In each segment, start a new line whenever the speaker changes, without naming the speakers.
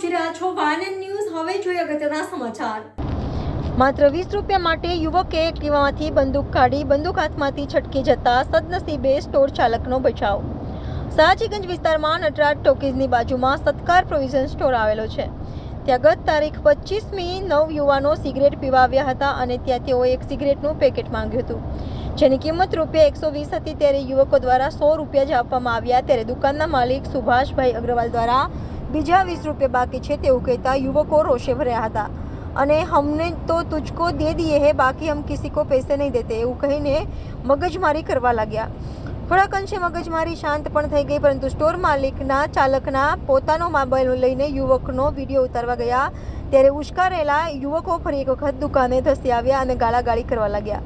પહોંચી રહ્યા છો વાયન ન્યૂઝ. હવે જોઈએ અગત્યના સમાચાર.
માત્ર વીસ રૂપિયા માટે યુવકે એક્ટિવામાંથી બંદૂક કાઢી બંદૂક હાથમાંથી છટકી જતા સદનસીબે સ્ટોર ચાલકનો બચાવ. સાજીગંજ વિસ્તારમાં નટરાજ ટોકીઝની બાજુમાં સત્કાર પ્રોવિઝન સ્ટોર આવેલો છે. ત્યાં ગત તારીખ પચીસમી નવ યુવાનો સિગરેટ પીવા આવ્યા હતા અને ત્યાં તેઓએ એક સિગરેટનું પેકેટ માંગ્યું હતું. જેની કિંમત રૂપિયા એકસો વીસ હતી ત્યારે યુવકો દ્વારા સો રૂપિયા જ આપવામાં આવ્યા ત્યારે દુકાનના માલિક સુભાષભાઈ અગ્રવાલ દ્વારા બીજા વીસ રૂપિયા બાકી છે તેવું કહેતા યુવકો રોષે ભર્યા હતા. અને હમને તો તુજકો દે દિए હે, બાકી હમ કિસી કો પૈસે નહીં દેતે, એવું કહીને મગજમારી કરવા લાગ્યા. થોડાક અંશે મગજમારી શાંત પણ થઈ ગઈ, પરંતુ સ્ટોર માલિકના ચાલકના પોતાનો મોબાઈલ લઈને યુવકનો વીડિયો ઉતારવા ગયા. ત્યારે ઉશ્કારેલા યુવકો ફરી એક વખત દુકાને ધસી આવ્યા અને ગાળાગાળી કરવા લાગ્યા.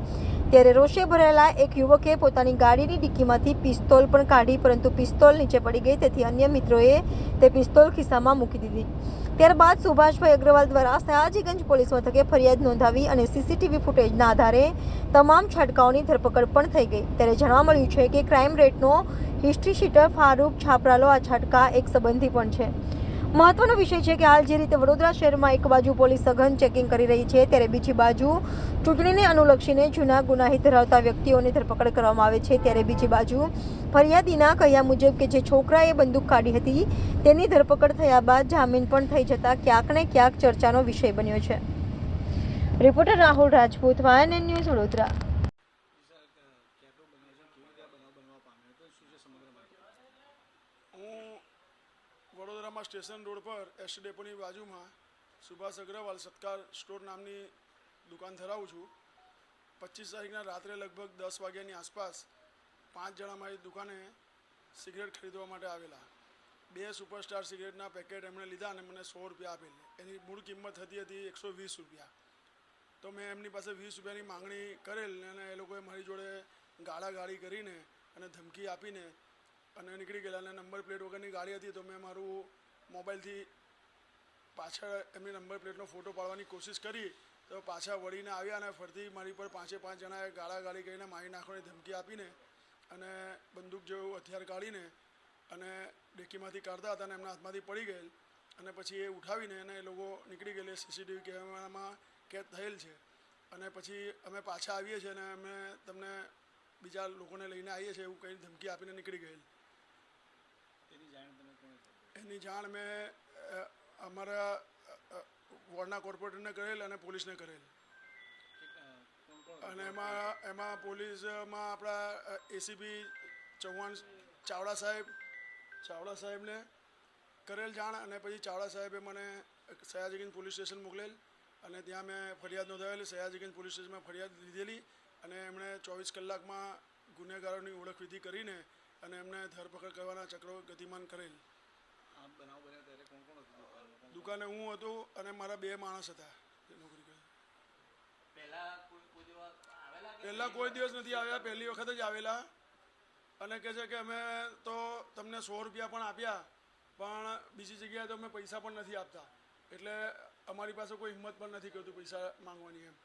ત્યારે રોષે ભરેલા એક યુવકે પોતાની ગાડીની ડિક્કીમાંથી પિસ્તોલ પણ કાઢી, પરંતુ પિસ્તોલ નીચે પડી ગઈ, તેથી અન્ય મિત્રોએ તે પિસ્તોલ ખિસ્સામાં મૂકી દીધી. ત્યારબાદ સુભાષભાઈ અગ્રવાલ દ્વારા સયાજીગંજ પોલીસ મથકે ફરિયાદ નોંધાવી અને સીસીટીવી ફૂટેજના આધારે તમામ છટકાઓની ધરપકડ પણ થઈ ગઈ. ત્યારે જાણવા મળ્યું છે કે ક્રાઇમ રેટનો હિસ્ટ્રી શીટર ફારૂક છાપરાલો આ છટકા એક સંબંધી પણ છે. મહત્વનો વિષય છે કે હાલ જે રીતે વડોદરા શહેરમાં એક બાજુ પોલીસ સઘન ચેકિંગ કરી રહી છે, ત્યારે બીજી બાજુ ચૂંટણીને અનુલક્ષીને જૂના ગુનાહિત ધરાવતા વ્યક્તિઓની ધરપકડ કરવામાં આવે છે. ત્યારે બીજી બાજુ ફરિયાદીના કહ્યા મુજબ કે જે છોકરાએ બંદૂક કાઢી હતી, તેની ધરપકડ થયા બાદ જામીન પણ થઈ જતા ક્યાંક ને ક્યાંક ચર્ચાનો વિષય બન્યો છે. રિપોર્ટર રાહુલ રાજપૂત વાયન ન્યૂઝ વડોદરા.
વડોદરામાં સ્ટેશન રોડ પર એસ ડેપોની બાજુમાં સુભાષ અગ્રવાલ સત્કાર સ્ટોર નામની દુકાન ધરાવું છું. પચીસ તારીખના રાત્રે લગભગ દસ વાગ્યાની આસપાસ પાંચ જણા મારી દુકાને સિગરેટ ખરીદવા માટે આવેલા. બે સુપરસ્ટાર સિગરેટના પેકેટ એમણે લીધા અને મને સો રૂપિયા આપેલ. એની મૂળ કિંમત થતી હતી એકસો વીસ રૂપિયા. તો મેં એમની પાસે વીસ રૂપિયાની માંગણી કરેલ અને એ લોકોએ મારી જોડે ગાળાગાળી કરીને અને ધમકી આપીને અને નીકળી ગયેલા અને નંબર પ્લેટ વગરની ગાડી હતી, તો મેં મારું મોબાઈલથી પાછળ એમની નંબર પ્લેટનો ફોટો પાડવાની કોશિશ કરી, તો પાછા વળીને આવ્યા અને ફરતી મારી પર પાંચે પાંચ જણાએ ગાળાગાળી કરીને મારી નાખવાની ધમકી આપીને અને બંદૂક જેવું હથિયાર કાઢીને અને ડેકીમાંથી કાઢતા હતા અને એમના હાથમાંથી પડી ગયેલ અને પછી એ ઉઠાવીને અને એ લોકો નીકળી ગયેલી સીસીટીવી કેમેરામાં કેદ થયેલ છે. અને પછી અમે પાછા આવીએ છીએ અને અમે તમને બીજા લોકોને લઈને આવીએ છીએ એવું કંઈ ધમકી આપીને નીકળી ગયેલ. એની જાણ મેં અમારા વોર્ડના કોર્પોરેટરને કરેલ અને પોલીસને કરેલ. અને એમાં એમાં પોલીસમાં આપણા એસીપી ચૌહાણ ચાવડા સાહેબ, ચાવડા સાહેબને કરેલ જાણ અને પછી ચાવડા સાહેબે મને સયાજીગંજ પોલીસ સ્ટેશન મોકલેલ અને ત્યાં મેં ફરિયાદ નોંધાવેલી. સયાજીગંજ પોલીસ સ્ટેશનમાં ફરિયાદ લીધેલી અને એમણે ચોવીસ કલાકમાં ગુનેગારોની ઓળખવિધિ કરીને અને એમને ધરપકડ કરવાના ચક્રો ગતિમાન કરેલ. દુકાને હું હતું અને મારા બે માણસ હતા. જે નોકરી કરે. પહેલાં કોઈ દિવસ નથી આવ્યા પહેલી વખત જ આવેલા. અને કહે છે કે અમે તો તમને સો રૂપિયા પણ આપ્યા પણ બીજી જગ્યાએ તો અમે પૈસા પણ નથી આપતા. એટલે અમારી પાસે કોઈ હિંમત પણ નથી કરતું પૈસા માંગવાની એમ.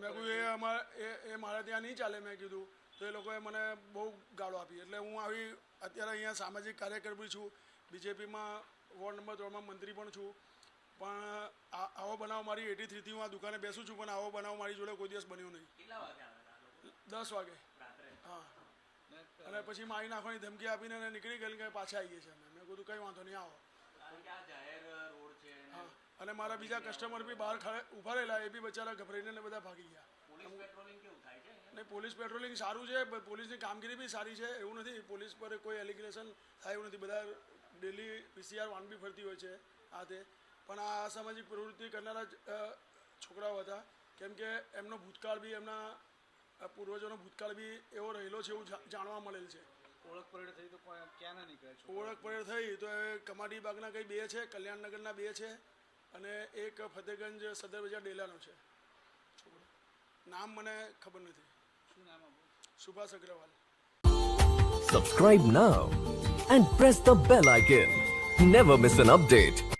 મેં કહ્યું એ અમારે એ એ મારે ત્યાં નહીં ચાલે મેં કીધું. તો એ લોકોએ મને બહુ ગાળો આપી. એટલે હું આવી અત્યારે અહીંયા સામાજિક કાર્યકર બી છું. બીજેપીમાં વોર્ડ નંબર ત્રણમાં મંત્રી પણ છું. પણ આ આવો બનાવ મારી એટી થ્રીથી હું આ દુકાને બેસું છું પણ આવો બનાવ મારી જોડે કોઈ દિવસ બન્યો નહીં. દસ વાગે. હા. અને પછી મારી નાખવાની ધમકી આપીને એને નીકળી ગયેલી કે પાછા આવીએ છીએ અમે. મેં કીધું કંઈ વાંધો નહીં આવો. હા. અને મારા બીજા કસ્ટમર બી બહાર ખડે ઊભા રહેલા એ બી બચારા ગભરાઈને બધા ભાગી ગયા. નહીં પોલીસ પેટ્રોલિંગ સારું છે પોલીસની કામગીરી બી સારી છે. એવું નથી પોલીસ પર કોઈ એલિગેશન થાય એવું નથી. બધા ડેલી પીસીઆર વાન બી ફરતી હોય છે આ તે. પણ આ અસામાજિક પ્રવૃત્તિ કરનારા છોકરાઓ હતા. કેમ કે એમનો ભૂતકાળ બી એમના પૂર્વજોનો ભૂતકાળ બી એવો રહેલો છે એવું જાણવા મળેલ છે.
ઓળખ પરેડ થઈ તો કોઈ ક્યાં નીકળે
ઓળખ પરેડ થઈ તો એ કમાડી બાગના કંઈ બે છે કલ્યાણનગરના બે છે અને એક ફતેગંજ સદર બજાર ડેલાનો છે. નામ મને ખબર નથી
શું નામ
Subhash Agarwal
Subscribe now and press the bell icon. Never miss an update.